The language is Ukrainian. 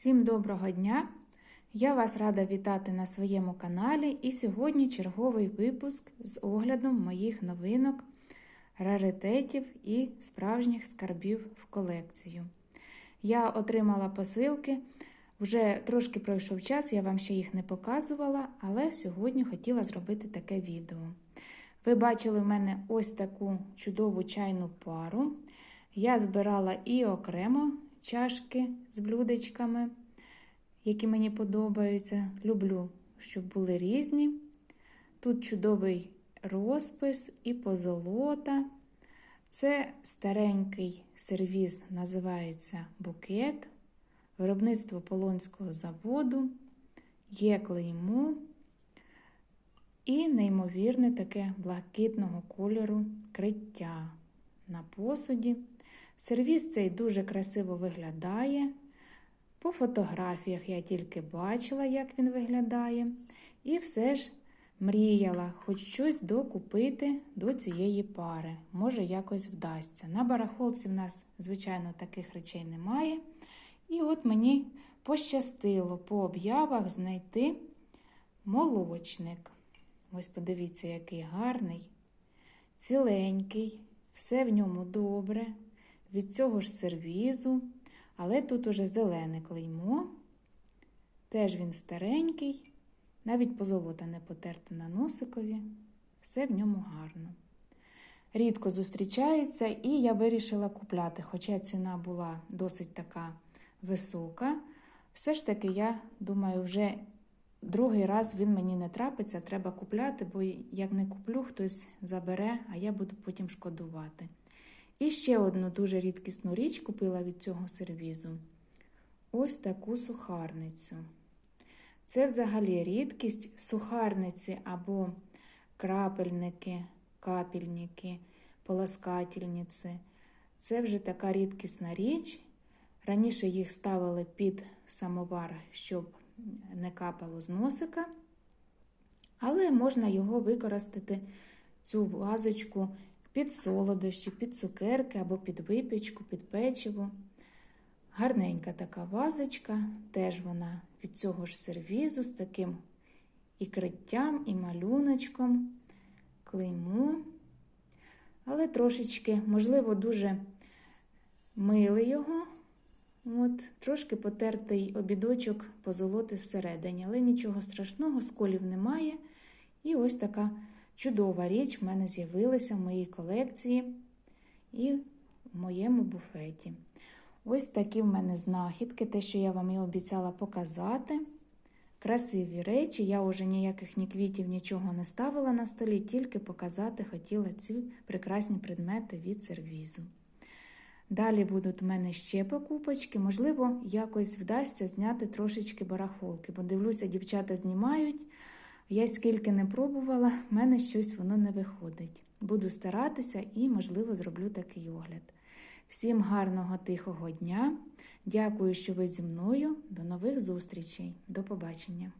Всім доброго дня! Я вас рада вітати на своєму каналі. І сьогодні черговий випуск з оглядом моїх новинок, раритетів і справжніх скарбів в колекцію. Я отримала посилки, вже трошки пройшов час, я вам ще їх не показувала, але сьогодні хотіла зробити таке відео. Ви бачили в мене ось таку чудову чайну пару. Я збирала і окремо чашки з блюдечками, які мені подобаються. Люблю, щоб були різні. Тут чудовий розпис і позолота. Це старенький сервіз, називається букет, виробництво Полонського заводу, є клеймо і неймовірне таке блакитного кольору криття на посуді. Сервіс цей дуже красиво виглядає. По фотографіях я тільки бачила, як він виглядає. І все ж мріяла хоч щось докупити до цієї пари. Може, якось вдасться. На барахолці в нас, звичайно, таких речей немає. І от мені пощастило по об'явах знайти молочник. Ось подивіться, який гарний, ціленький, все в ньому добре. Від цього ж сервізу, але тут уже зелене клеймо. Теж він старенький, навіть позолота не потерта на носикові, все в ньому гарно. Рідко зустрічається, і я вирішила купляти, хоча ціна була досить така висока. Все ж таки, я думаю, вже другий раз він мені не трапиться, треба купляти, бо як не куплю, хтось забере, а я буду потім шкодувати. І ще одну дуже рідкісну річ купила від цього сервізу. Ось таку сухарницю. Це взагалі рідкість сухарниці або крапельники, капельники, полоскательниці. Це вже така рідкісна річ. Раніше їх ставили під самовар, щоб не капало з носика. Але можна його використати, цю вазочку, під солодощі, під цукерки або під випічку, під печиво. Гарненька така вазочка, теж вона від цього ж сервізу з таким і криттям, і малюночком, клейму. Але трошечки, можливо, дуже милий його. От, Трошки потертий обідочок позолоти зсередині, але нічого страшного, сколів немає. І ось така чудова річ в мене з'явилася в моїй колекції і в моєму буфеті. Ось такі в мене знахідки, те, що я вам і обіцяла показати. Красиві речі, я вже ніяких ні квітів, нічого не ставила на столі, тільки показати хотіла ці прекрасні предмети від сервізу. Далі будуть у мене ще покупочки, можливо, якось вдасться зняти трошечки барахолки, бо дивлюся, дівчата знімають. Я скільки не пробувала, в мене щось воно не виходить. Буду старатися і, можливо, зроблю такий огляд. Всім гарного, тихого дня. Дякую, що ви зі мною. До нових зустрічей. До побачення!